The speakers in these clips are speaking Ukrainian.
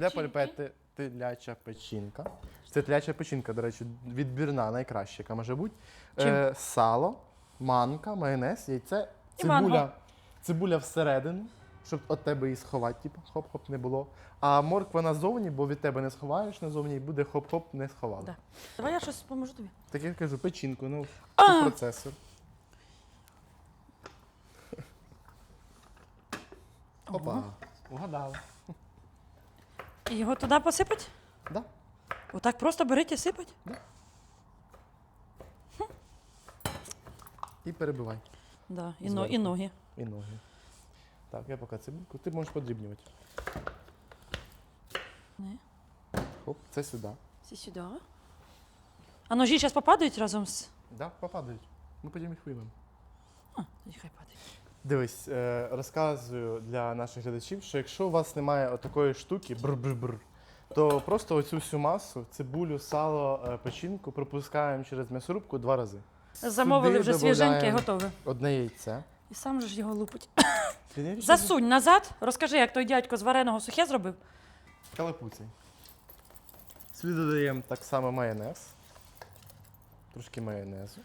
Для польпети теляча печінка. Це теляча печінка, до речі, відбірна, найкраща, яка може бути. Е, сало, манка, майонез, яйце, І цибуля. манго. Цибуля всередину, щоб від тебе її сховати, типу, хоп-хоп не було. А морква назовні, бо від тебе не сховаєш назовні, і буде хоп-хоп, не сховали. Да. Давай я щось поможу тобі. Так я кажу, печінку, ну, А! це процесор. Опа, угадала. І його туди посипать? Да? Отак просто беріть і сипать? І перебивай. Да. І, но, Зверху. і ноги. І ноги. Так, я поки цибульку. Ти можеш подрібнювати. Не. Хоп, це сюди. Всі сюди. А ножі зараз попадають разом з. Да, попадають. Ми потім їх виймемо. А, тоді хай падають. Дивись, е, розказую для наших глядачів, що якщо у вас немає такої штуки, бр-бр-бр, то просто оцю всю масу, цибулю, сало, е, печінку пропускаємо через м'ясорубку два рази. Замовили Сюди вже свіженьке, додаємо готове. Одне яйце. І сам же ж його лупить. Ти не віриш, Засунь назад, розкажи, як той дядько з вареного сухе зробив. Калапуцей. Сюди додаємо так само майонез. Трошки майонезу.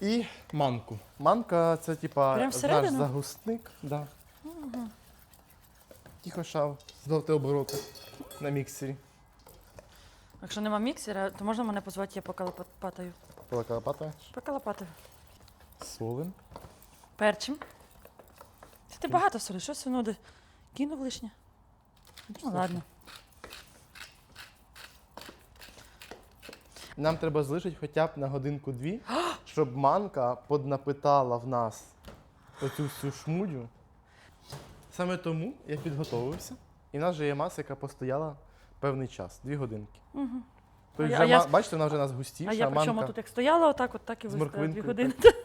І манку. Манка це типа наш всередину? загустник. Да. Тихо шав, золоте обороти на міксері. Якщо нема міксера, то можна мене позвати, я покалапатаю. Калапата. Покалапатаю. Солим. Перчим. Це ти багато солиш, щось воно де кинув лишнє. Ну ладно. Нам треба залишити хоча б на годинку-дві, щоб манка поднапитала в нас оцю всю шмудю. Саме тому я підготовився, і в нас вже є маса, яка постояла певний час, дві годинки. Угу. Тобто, вже, я ма- бачите, вона вже у нас густіша, А я при чому манка. тут як стояла, отак, от так і З вистояла дві морквинкою, години.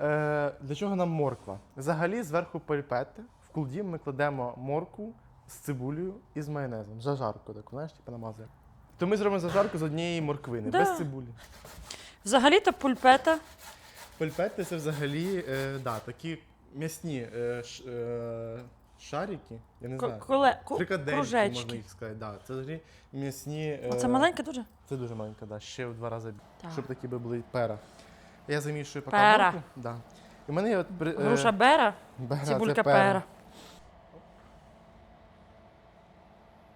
Е, для чого нам морква? Взагалі, зверху пельпети, в кулді ми кладемо моркву з цибулею і з майонезом. Зажарку таку, знаєш, типу намазуємо. То ми зробимо зажарку з однієї морквини, Да. без цибулі. Взагалі-то пульпета. Пельпети це взагалі е, да, такі м'ясні е, ш, е, шарики, я не ко- знаю. коле- ку- Фрикадельки, можна кружечки. їх сказати. Да. Це взагалі м'ясні. Е, Оце маленьке дуже? Це дуже маленька, да, ще в два рази, Так. щоб такі би були пера. Я замішую поки Пера. моркву, Да. І в мене є от, при- е, Груша бера, бера, це цибулька пера.